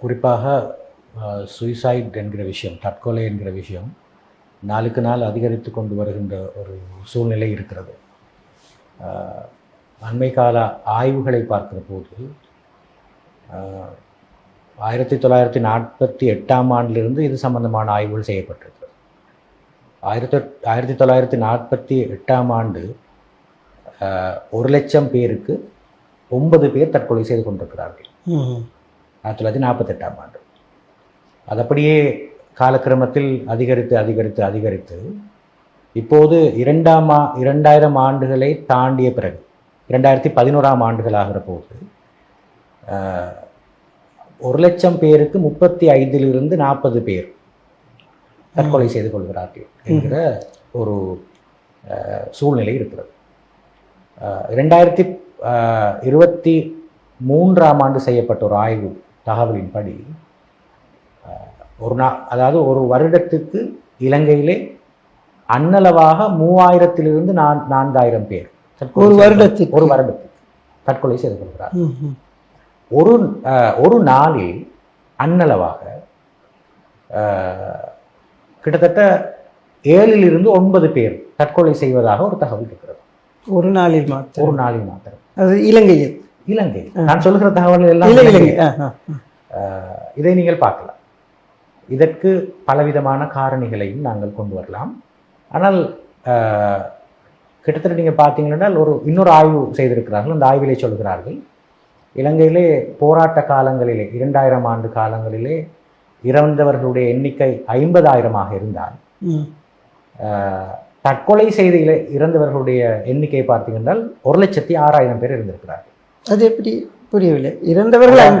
குறிப்பாக சுயசைட் என்கிற விஷயம் தற்கொலை என்கிற விஷயம் நாளுக்கு நாள் அதிகரித்து கொண்டு வருகின்ற ஒரு சூழ்நிலை இருக்கிறது. அண்மை கால ஆய்வுகளை பார்க்கிற போது ஆயிரத்தி தொள்ளாயிரத்தி நாற்பத்தி எட்டாம் ஆண்டிலிருந்து இது சம்பந்தமான ஆய்வுகள் செய்யப்பட்டிருக்கு ஆயிரத்தி ஆயிரத்தி தொள்ளாயிரத்தி நாற்பத்தி எட்டாம் ஆண்டு ஒரு லட்சம் பேருக்கு ஒன்பது பேர் தற்கொலை செய்து கொண்டிருக்கிறார்கள். ஆயிரத்தி தொள்ளாயிரத்தி நாற்பத்தெட்டாம் ஆண்டு. அது அப்படியே காலக்கிரமத்தில் அதிகரித்து அதிகரித்து அதிகரித்து இப்போது இரண்டாம் ஆ இரண்டாயிரம் ஆண்டுகளை தாண்டிய பிறகு இரண்டாயிரத்தி பதினோராம் ஆண்டுகள் ஆகிற போது ஒரு லட்சம் பேருக்கு முப்பத்தி ஐந்திலிருந்து நாற்பது பேர் தற்கொலை செய்து கொள்கிறார்கள் என்கிற ஒரு சூழ்நிலை இருக்கிறது. இரண்டாயிரத்தி இருபத்தி மூன்றாம் ஆண்டு செய்யப்பட்ட ஒரு ஆய்வு தகவலின்படி ஒரு நா அதாவது ஒரு வருடத்துக்கு இலங்கையிலே அன்னளவாக மூவாயிரத்திலிருந்து நான் நான்காயிரம் பேர் ஒரு வருடத்துக்கு? ஒரு வருடத்துக்கு தற்கொலை செய்து கொள்கிறார். ஒரு ஒரு நாளில் அன்னளவாக கிட்டத்தட்ட ஏழிலிருந்து ஒன்பது பேர் தற்கொலை செய்வதாக ஒரு தகவல் இருக்கிறது. ஒரு நாளில் மாத்திரம்? ஒரு நாளில் மாத்திரம். அது இலங்கையில்? இலங்கை. நான் சொல்லுகிற தகவல் எல்லாம் இலங்கை. இதை நீங்கள் பார்க்கலாம். இதற்கு பலவிதமான காரணிகளையும் நாங்கள் கொண்டு வரலாம். ஆனால் கிட்டத்தட்ட நீங்கள் பார்த்தீங்கன்னா ஒரு இன்னொரு ஆய்வு செய்திருக்கிறார்கள். அந்த ஆய்விலே சொல்கிறார்கள் இலங்கையிலே போராட்ட காலங்களிலே இரண்டாயிரம் ஆண்டு காலங்களிலே இறந்தவர்களுடைய எண்ணிக்கை ஐம்பதாயிரமாக இருந்தால் தற்கொலை செய்து இறந்தவர்களுடைய எண்ணிக்கை பார்த்தீங்கன்னா ஒரு லட்சத்தி ஆறாயிரம் பேர் இருந்திருக்கிறார்கள். அது எப்படி புரியவில்லை இறந்தவர்கள்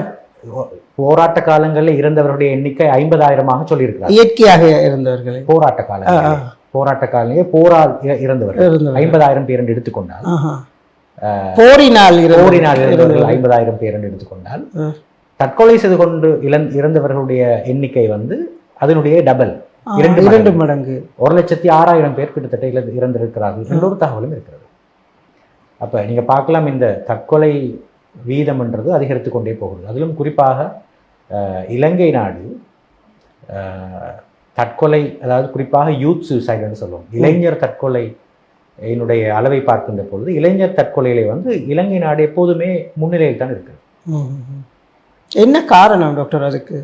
போராட்ட காலங்களில் இறந்தவர்களுடைய எண்ணிக்கை ஐம்பதாயிரமாக சொல்லியிருக்கிறார் இயற்கையாக இருந்தவர்களை போராட்ட ஆ. போராட்ட போரால் இற- இறந்தவர்கள். ஐம்பதாயிரம் பேர் என்று எடுத்துக்கொண்டால். போரினால் போரினால் இறந்தவர்கள். ஐம்பதாயிரம் பேர் என்று எடுத்துக்கொண்டால். தற்கொலை செய்து கொண்டு இழந் இறந்தவர்களுடைய எண்ணிக்கை வந்து அதனுடைய டபுள் இரண்டு இரண்டு மடங்கு. ஒரு லட்சத்தி ஆறாயிரம் பேர் கிட்டத்தட்ட இறந்திருக்கிறார்கள் என்ற ஒரு தகவலும் இருக்கிறது அப்ப நீங்க பார்க்கலாம் இந்த தற்கொலை வீதம்ன்றது அதிகரித்து கொண்டே போகிறது. அதிலும் குறிப்பாக இலங்கை நாடு தற்கொலை அதாவது குறிப்பாக யூத் சூசைடுன்னு சொல்லுவோம். இளைஞர் தற்கொலை என்னுடைய அளவை பார்க்கின்ற பொழுது இளைஞர் தற்கொலையிலே வந்து இலங்கை நாடு எப்போதுமே முன்னிலையில் தான் இருக்குது. என்ன காரணம் டாக்டர் அதுக்கு?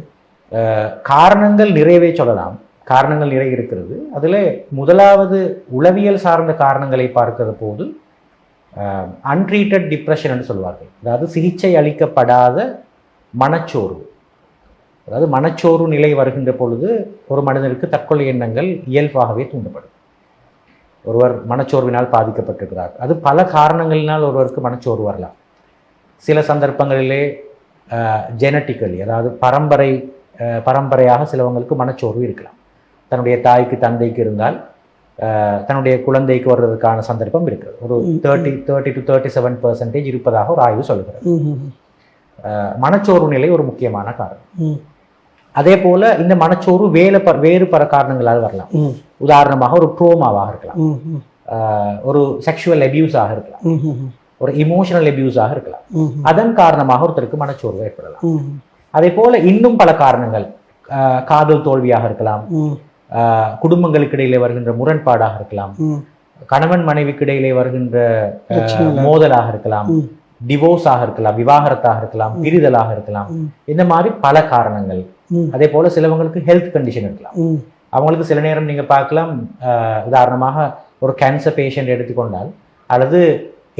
காரணங்கள் நிறையவே சொல்லலாம். காரணங்கள் நிறைய இருக்கிறது. அதில் முதலாவது உளவியல் சார்ந்த காரணங்களை பார்க்கிற போது அன்ட்ரீட்டட் டிப்ரெஷன் சொல்லுவார்கள். அதாவது சிகிச்சை அளிக்கப்படாத மனச்சோர்வு. அதாவது மனச்சோர்வு நிலை வருகின்ற பொழுது ஒரு மனிதனுக்கு தற்கொலை எண்ணங்கள் இயல்பாகவே தூண்டப்படும். ஒருவர் மனச்சோர்வினால் பாதிக்கப்பட்டிருக்கிறார். அது பல காரணங்களினால் ஒருவருக்கு மனச்சோர்வு வரலாம். சில சந்தர்ப்பங்களிலே ஜெனட்டிக்கலி அதாவது பரம்பரை பரம்பரையாக சிலவங்களுக்கு மனச்சோர்வு இருக்கலாம். தன்னுடைய தாய்க்கு தந்தைக்கு இருந்தால் தன்னுடைய குழந்தைக்கு வர்றதுக்கான சந்தர்ப்பம் இருக்கிறது ஒரு. Thirty thirty to thirty seven percentage இருப்பதாக ஒரு ஆய்வு சொல்கிறது மனச்சோர்வு நிலை ஒரு முக்கியமான காரணம். அதே போல இந்த மனச்சோர்வு வேறு ப வேறு பல காரணங்களால் வரலாம். உதாரணமாக ஒரு ட்ரோமாவாக இருக்கலாம். ஒரு செக்ஷுவல் அபியூஸாக இருக்கலாம். ஒரு இமோஷனல் அபியூஸாக இருக்கலாம். அதன் காரணமாக ஒருத்தருக்கு மனச்சோர்வு ஏற்படலாம். அதே போல இன்னும் பல காரணங்கள். காதல் தோல்வியாக இருக்கலாம். குடும்பங்களுக்கு இடையிலே வருகின்ற முரண்பாடாக இருக்கலாம் கணவன் மனைவிக்கு இடையிலே வருகின்ற. மோதலாக இருக்கலாம். டிவோர்ஸாக இருக்கலாம் விவாகரத்தாக இருக்கலாம் பிரிதலாக இருக்கலாம். இந்த மாதிரி பல காரணங்கள். அதே போல சிலவங்களுக்கு ஹெல்த் கண்டிஷன் இருக்கலாம் அவங்களுக்கு சில நேரம் நீங்க பார்க்கலாம் உதாரணமாக ஒரு கேன்சர் பேஷண்ட் எடுத்துக்கொண்டால் அல்லது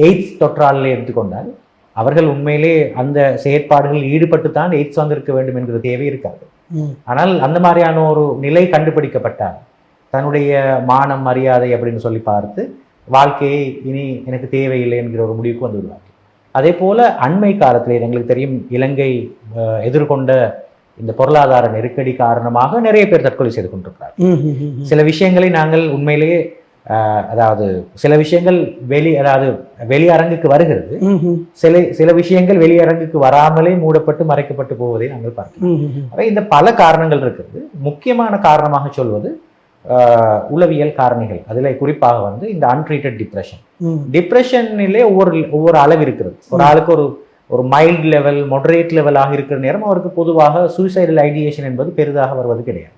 எய்ட்ஸ் தொற்றாளரை எடுத்துக்கொண்டால் அவர்கள் உண்மையிலே அந்த செயற்பாடுகளில் ஈடுபட்டு தான் எய்ட்ஸ் வந்திருக்க வேண்டும் என்கிற தேவை இருக்காது ஆனால் அந்த மாதிரியான ஒரு நிலை கண்டுபிடிக்கப்பட்டால் தன்னுடைய மானம் மரியாதை அப்படின்னு சொல்லி பார்த்து வாழ்க்கையை இனி எனக்கு தேவையில்லை என்கிற ஒரு முடிவுக்கு வந்து விடுவார்கள் அதே போல அண்மை காலத்தில் எங்களுக்கு தெரியும் இலங்கை எதிர்கொண்ட இந்த பொருளாதார நெருக்கடி காரணமாக நிறைய பேர் தற்கொலை செய்து கொண்டிருக்கிறார். சில விஷயங்களை நாங்கள் உண்மையிலேயே அதாவது சில விஷயங்கள் வெளி அதாவது வெளியரங்குக்கு வருகிறது. சில சில விஷயங்கள் வெளியரங்குக்கு வராமலே மூடப்பட்டு மறைக்கப்பட்டு போவதை நாங்கள் பார்க்கிறோம். இந்த பல காரணங்கள் இருக்குது. முக்கியமான காரணமாக சொல்வது உளவியல் காரணிகள். அதில் குறிப்பாக வந்து இந்த அன்ட்ரீட்டட் டிப்ரெஷன் டிப்ரெஷனிலே ஒவ்வொரு ஒவ்வொரு அளவு இருக்கிறது. ஒரு ஆளுக்கு ஒரு ஒரு மைல்ட் லெவல் மொடரேட் லெவலாக இருக்கிற நேரம் அவருக்கு பொதுவாக சூசைடல் ஐடியேஷன் என்பது பெரிதாக வருவது கிடையாது.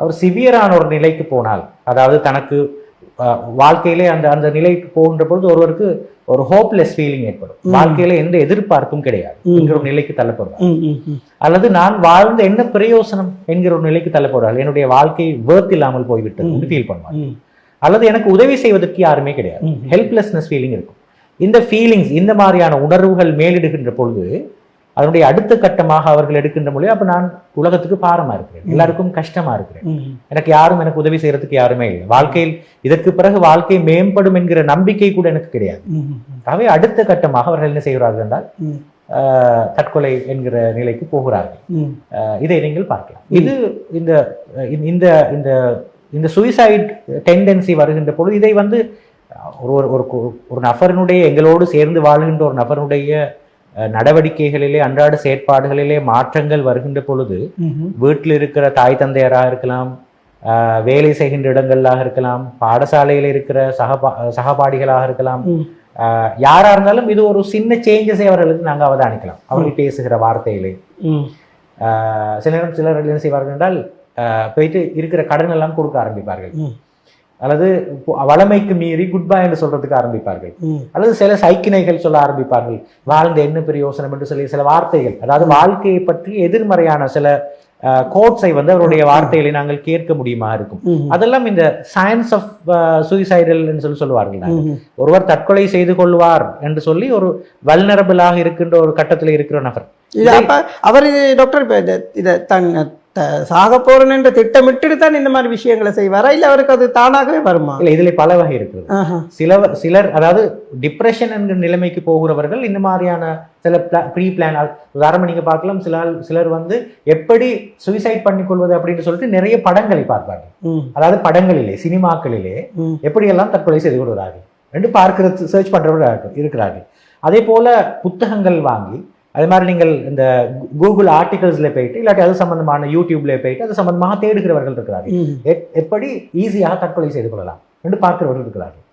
அவர் சிவியரான ஒரு நிலைக்கு போனால் அதாவது தனக்கு வாழ்க்கையிலே அந்த அந்த நிலைக்கு போகின்ற பொழுது ஒருவருக்கு ஒரு ஹோப்லெஸ் ஃபீலிங் ஏற்படும். வாழ்க்கையில எந்த எதிர்பார்ப்பும் கிடையாது. என்கிற ஒரு நிலைக்கு தள்ளப்படுவார். அல்லது நான் வாழ்ந்த என்ன பிரயோசனம் என்கிற ஒரு நிலைக்கு தள்ளப்படுவார்கள் என்னுடைய வாழ்க்கை வேர்த் இல்லாமல் போய்விட்டது. ஃபீல் பண்ணுவார் அல்லது எனக்கு உதவி செய்வதற்கு யாருமே கிடையாது. ஹெல்ப்லெஸ்னஸ் ஃபீலிங் இருக்கும் இந்த ஃபீலிங்ஸ் இந்த மாதிரியான உணர்வுகள் மேலிடுகின்ற பொழுது அதனுடைய அடுத்த கட்டமாக அவர்கள் எடுக்கின்ற மொழி அப்ப நான் உலகத்துக்கு பாரமா இருக்கிறேன். எல்லாருக்கும் கஷ்டமா இருக்கிறேன். எனக்கு யாரும் எனக்கு உதவி செய்யறதுக்கு யாருமே இல்லை. வாழ்க்கையில் இதற்கு பிறகு வாழ்க்கை மேம்படும் என்கிற நம்பிக்கை கூட எனக்கு கிடையாது. ஆகவே அடுத்த கட்டமாக அவர்கள் என்ன செய்கிறார்கள் என்றால் தற்கொலை என்கிற நிலைக்கு போகிறார்கள். இதை நீங்கள் பார்க்கலாம். இது இந்த இந்த- இந்த இந்த சூசைட் டெண்டன்சி வருகின்ற பொழுது இதை வந்து ஒரு ஒரு ஒரு நபரினுடைய எங்களோடு சேர்ந்து வாழ்கின்ற ஒரு நபரினுடைய அஹ், நடவடிக்கைகளிலே அன்றாட செயற்பாடுகளிலே மாற்றங்கள் வருகின்ற பொழுது. வீட்டில் இருக்கிற தாய் தந்தையராக இருக்கலாம் வேலை செய்கின்ற இடங்களாக இருக்கலாம் பாடசாலையில் இருக்கிற சகபா சகபாடிகளாக இருக்கலாம். யாரா இருந்தாலும் இது ஒரு சின்ன சேஞ்சஸை அவர்களுக்கு நாங்கள் அவதானிக்கலாம். அவர்கள் பேசுகிற வார்த்தையிலே. சில நேரம் சிலர் என்ன செய்வார்கள் என்றால் போயிட்டு இருக்கிற கடன் எல்லாம் கொடுக்க ஆரம்பிப்பார்கள். அல்லது வளமைக்கு மீறி குட் பை என்று சொல்றதுக்கு ஆரம்பிப்பார்கள். அல்லது சில சைக்கிணைகள் சொல்ல ஆரம்பிப்பார்கள் வாழ்ந்த என்ன பிரயோசனம் என்று சொல்லி சில வார்த்தைகள் அதாவது வாழ்க்கையை பற்றி எதிர்மறையான சில கோட்ஸை வந்து அவருடைய வார்த்தைகளை நாங்கள் கேட்க முடியுமா இருக்கும். அதெல்லாம் இந்த சயின்ஸ் ஆஃப் சூசைடல் சொல்லி சொல்லுவார்கள். ஒருவர் தற்கொலை செய்து கொள்வார் என்று சொல்லி ஒரு வல்னரபிளாக இருக்கின்ற ஒரு கட்டத்தில் இருக்கிற நபர் அவர் டாக்டர் இத த- சாக போறேன் என்று திட்டமிட்டு தான் இந்த மாதிரி விஷயங்களை செய்வாரா இல்ல அவருக்கு அது தானாகவே வருமா இல்ல இதுல பல வகை இருக்கிறது ஆஹா. சிலவர் சிலர் அதாவது டிப்ரெஷன் என்கிற நிலைமைக்கு போகிறவர்கள் இந்த மாதிரியான சில ப்ரீ பிளான் உதாரணம் நீங்க பார்க்கலாம் சில சிலர் வந்து எப்படி சுயசைட் பண்ணிக்கொள்வது அப்படின்னு சொல்லிட்டு நிறைய படங்களை பார்ப்பார்கள் ம். அதாவது படங்களிலே சினிமாக்களிலே. எப்படியெல்லாம் தற்கொலை செய்து கொள்கிறார்கள் என்று பார்க்கிறது சர்ச் பண்றவர்கள் இருக்கிறார்கள் அதே போல புத்தகங்கள் வாங்கி அதே மாதிரி நீங்கள் இந்த கூகுள் ஆர்டிகல்ஸ்ல போயிட்டு இல்லாட்டி அது சம்பந்தமான யூடியூப்ல போயிட்டு அது சம்பந்தமாக தேடுகிறவர்கள் இருக்கிறார்கள். எப்படி ஈஸியாக தற்கொலை செய்து கொள்ளலாம் என்று பார்க்கிறவர்கள் இருக்கிறார்கள்.